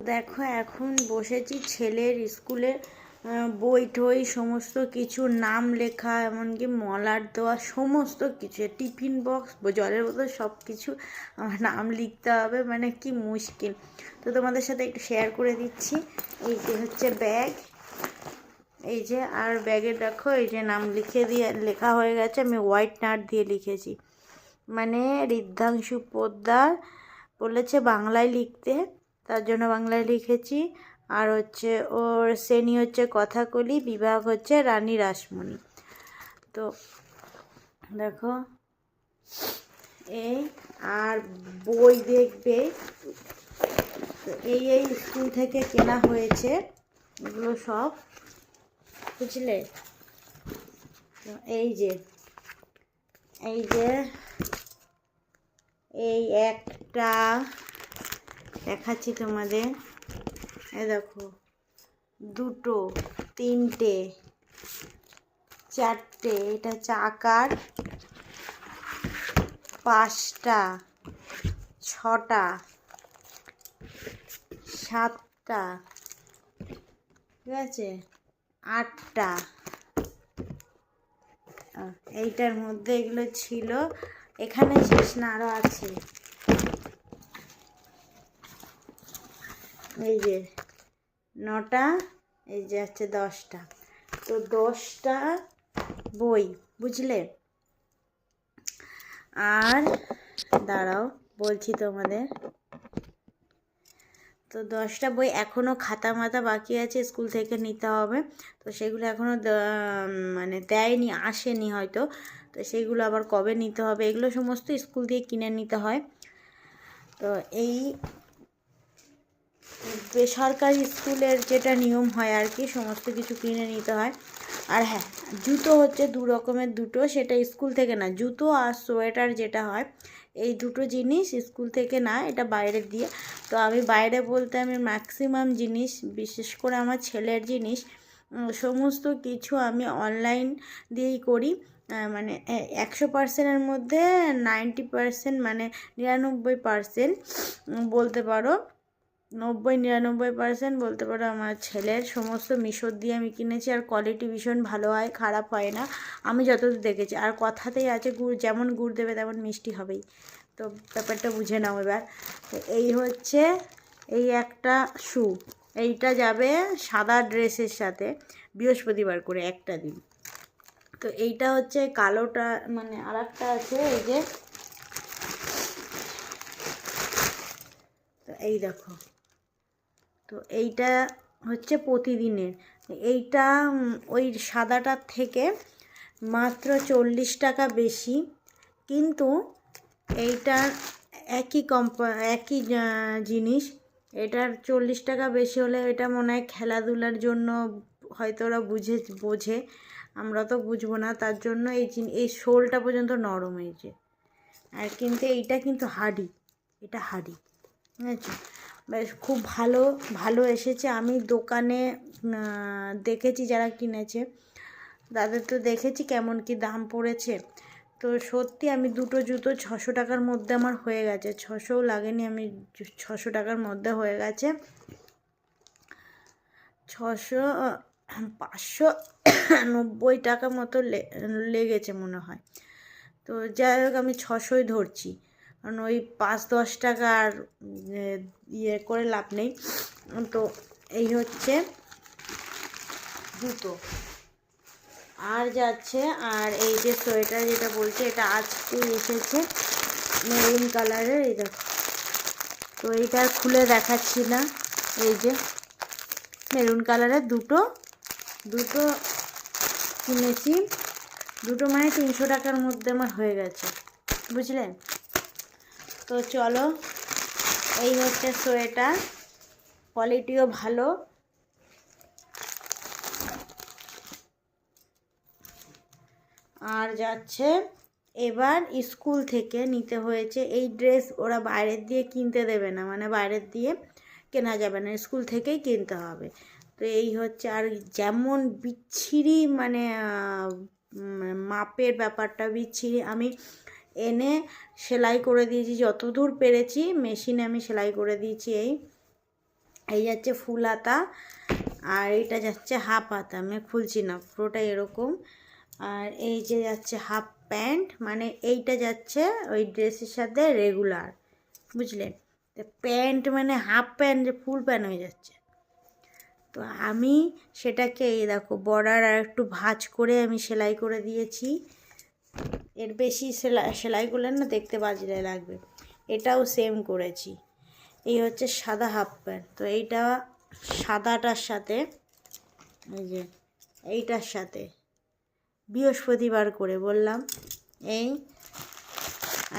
দেখো, এখন বসেছি ছেলের স্কুলে বই টই, সমস্ত কিছু, নাম লেখা, এমনকি মলার দেওয়া, সমস্ত কিছু, টিফিন বক্স, জলের বোতল সব কিছু আমার নাম লিখতে হবে মানে কি মুশকিল। তো তোমাদের সাথে একটু শেয়ার করে দিচ্ছি, এই যে হচ্ছে ব্যাগ এই যে, আর ব্যাগে দেখো, এই যে নাম লিখে দিয়ে, লেখা হয়ে গেছে, আমি হোয়াইট নাট দিয়ে লিখেছি। মানে ঋদ্ধাংশু পোদ্দার বলেছে বাংলায় লিখতে তার জন্য বাংলায় লিখেছি। আর হচ্ছে ওর শ্রেণি হচ্ছে কথাকলি, বিভাগ হচ্ছে রানী রাসমণি। তো দেখো এই আর বই দেখবে, এই এই স্কুল থেকে কেনা হয়েছে, এগুলো সব। বুঝলে? এই যে এই যে, এই একটা দেখাচ্ছি তোমাদের। এ দেখো, দুটো, তিনটে, চারটে, এটা হচ্ছে আকার। পাঁচটা, ছটা, সাতটা, ঠিক আছে? আটটা। এইটার মধ্যে এগুলো ছিল। এখানে শেষ না আরও আছে। এই যে নটা, এই যে হচ্ছে দশটা। তো দশটা বই, বুঝলে? আর দাঁড়াও, বলছি তোমাদের। তো দশটা বই এখনও খাতা মাতা বাকি আছে, স্কুল থেকে নিতে হবে। তো সেগুলো এখনও মানে দেয়নি, আসেনি হয়তো। তো সেগুলো আবার কবে নিতে হবে? এগুলো সমস্ত স্কুল দিয়ে কিনে নিতে হয়। তো এই বেসরকারি স্কুলের যেটা নিয়ম হয় আর কি, সমস্ত কিছু কিনে নিতে হয়। আর হ্যাঁ জুতো হচ্ছে দু রকমের দুটো, সেটা স্কুল থেকে না, জুতো আর সোয়েটার যেটা হয়, এই দুটো জিনিস স্কুল থেকে না, এটা বাইরে দিয়ে। তো আমি বাইরে বলতে আমি ম্যাক্সিমাম জিনিস, বিশেষ করে আমার ছেলের জিনিস সমস্ত কিছু আমি অনলাইন দিয়েই করি। মানে একশো পার্সেন্টের মধ্যে নাইনটি পার্সেন্ট মানে নিরানব্বই পার্সেন্ট বলতে পারো। নব্বই নিরানব্বই পার্সেন্ট বলতে পারো আমার ছেলের সমস্ত মিশর দিয়ে আমি কিনেছি আর কোয়ালিটি ভীষণ ভালো হয়, খারাপ হয় না। আমি যতদূর দেখেছি, আর কথাতেই আছে গুড়, যেমন গুড় দেবে তেমন মিষ্টি হবেই। তো ব্যাপারটা বুঝে নাও এবার। তো এই হচ্ছে, এই একটা শু এইটা যাবে সাদা ড্রেসের সাথে বৃহস্পতিবার করে একটা দিন। তো এইটা হচ্ছে কালোটা মানে আর আছে, এই যে এই দেখো। তো এইটা হচ্ছে প্রতিদিনের। এইটা ওই সাদাটার থেকে মাত্র চল্লিশ টাকা বেশি। কিন্তু এইটা একই কম্পা, একই জিনিস। এটার চল্লিশ টাকা বেশি হলে এটা মনে হয় খেলাধুলার জন্য হয়তো ওরা বুঝে, বোঝে। আমরা তো বুঝব না, তার জন্য এই এই শোলটা পর্যন্ত নরম হয়েছে আর কিন্তু এইটা কিন্তু হাডি, এটা হাডি ঠিক আছে বেশ, খুব ভালো ভালো এসেছে। আমি দোকানে দেখেছি যারা কিনেছে, তাদের তো দেখেছি কেমন কি দাম পড়েছে। তো সত্যি আমি দুটো জুতো ছশো টাকার মধ্যে আমার হয়ে গেছে। ছশোও লাগেনি, আমি ছশো টাকার মধ্যে হয়ে গেছে। ছশো, পাঁচশো নব্বই টাকা মতো লেগেছে মনে হয়। তো যাই হোক, আমি ছশোই ধরছি। কারণ ওই পাঁচ, দশ টাকার ইয়ে করে লাভ নেই। তো এই হচ্ছে জুতো আর যাচ্ছে, আর এই যে সোয়েটার যেটা বলছে, এটা আজকে এসেছে মেরুন কালারের, এই দেখো। তো এইটা খুলে দেখাচ্ছি না, এই যে মেরুন কালারের দুটো। দুটো কিনেছি। দুটো মানে তিনশো টাকার মধ্যে আমার হয়ে গেছে। বুঝলেন তো চলো, এই হচ্ছে সোয়েটার। কোয়ালিটিও ভালো। আর যাচ্ছে, এবার স্কুল থেকে নিতে হয়েছে এই ড্রেস। ওরা বাইরের দিয়ে কিনতে দেবে না মানে বাইরের দিয়ে কেনা যাবে না, স্কুল থেকেই কিনতে হবে। তো এই হচ্ছে, আর যেমন বিচ্ছিরি মানে মাপের ব্যাপারটা বিচ্ছিরি, আমি এনে সেলাই করে দিয়েছি, যতদূর পেরেছি মেশিনে আমি সেলাই করে দিয়েছি এই। এই যাচ্ছে ফুল হাতা আর এইটা যাচ্ছে হাফ হাতা, আমি খুলছি না পুরোটা এরকম। আর এই যে যাচ্ছে হাফ প্যান্ট মানে এইটা যাচ্ছে ওই ড্রেসের সাথে রেগুলার বুঝলেন প্যান্ট মানে হাফ প্যান্ট যে ফুল প্যান্ট হয়ে যাচ্ছে। তো আমি সেটাকে এই দেখো বর্ডার আর একটু ভাঁজ করে আমি সেলাই করে দিয়েছি। এর বেশি সেলাই সেলাই করলে না দেখতে বাজলে লাগবে। এটাও সেম করেছি। এই হচ্ছে সাদা হাফ প্যান্ট তো এইটা সাদাটার সাথে, এই যে এইটার সাথে বৃহস্পতিবার করে বললাম, এই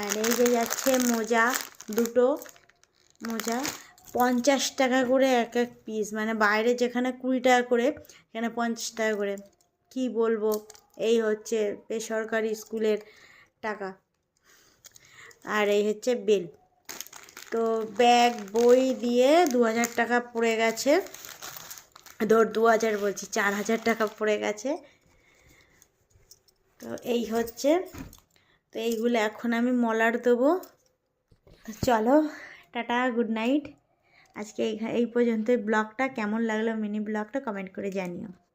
আর এই যে যাচ্ছে মোজা দুটো, মোজা পঞ্চাশ টাকা করে এক এক পিস মানে বাইরে যেখানে কুড়ি টাকা করে, এখানে পঞ্চাশ টাকা করে। কি বলব? এই হচ্ছে বেসরকারি স্কুলের টাকা। আর এই হচ্ছে বেল। তো ব্যাগ, বই দিয়ে দু হাজার টাকা পড়ে গেছে। ধর দু হাজার বলছি চার হাজার টাকা পড়ে গেছে। তো এই হচ্ছে, তো এইগুলো এখন আমি মলার দেবো। চলো, টাটা, গুড নাইট। আজকে এই পর্যন্তই। ব্লগটা কেমন লাগল, মিনি ব্লগটা কমেন্ট করে জানিও।